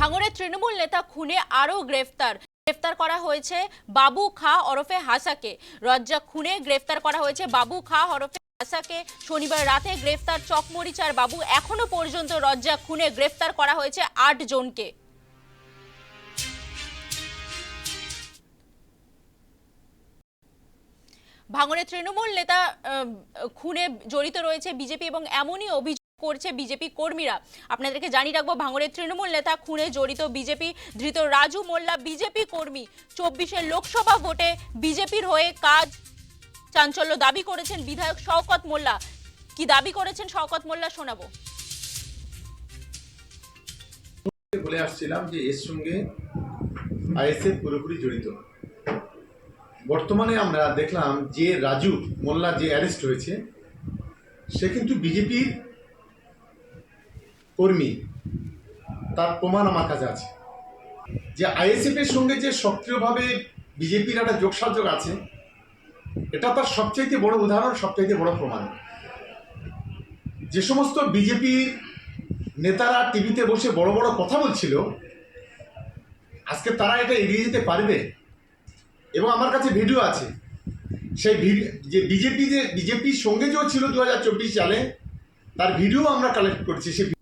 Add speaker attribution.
Speaker 1: ভাঙড়ের তৃণমূল নেতা খুনে আরও গ্রেফতার। গ্রেফতার করা হয়েছে বাবু খা ওরফে হাসাকে। রজ্জা খুনে গ্রেফতার করা হয়েছে বাবু খা ওরফে হাসাকে। শনিবার রাতে গ্রেফতার চকমরিচার বাবু এখনও পর্যন্ত রজ্জা খুনে গ্রেফতার করা হয়েছে আট জনকে। ভাঙড়ের তৃণমূল নেতা খুনে জড়িত রয়েছে বিজেপি এবং এমনই অভিযোগ করছে বিজেপি কর্মীরা। আপনাদেরকে জানিয়ে রাখব ভাঙড়ের তৃণমূল নেতা খুনে জড়িত বিজেপি, ধৃত রাজু মোল্লা বিজেপি কর্মী। চব্বিশের লোকসভা ভোটে বিজেপির হয়ে কাজ চাঞ্চল্য দাবি করেছেন বিধায়ক শওকত মোল্লা। কি দাবি করেছেন শওকত মোল্লা শোনাবো।
Speaker 2: বলে আসছিলাম যে এর সঙ্গে আইএসএফ পুরোপুরি জড়িত। বর্তমানে আমরা দেখলাম যে রাজু মোল্লা যে অ্যারেস্ট হয়েছে, সে কিন্তু বিজেপির কর্মী, তার প্রমাণ আমার কাছে আছে। যে আইএসএফ এর সঙ্গে যে সক্রিয়ভাবে বিজেপির একটা যোগসাযোগ আছে, এটা তার সবচাইতে বড় উদাহরণ, সবচাইতে বড় প্রমাণ। যে সমস্ত বিজেপির নেতারা টিভিতে বসে বড় বড় কথা বলছিল, আজকে তারা এটা এড়িয়ে যেতে পারবে? এবং আমার কাছে ভিডিও আছে। সেই যে বিজেপি যে, বিজেপির সঙ্গে যে ছিল দু হাজার চব্বিশ সালে, তার ভিডিও আমরা কালেক্ট করছি। সে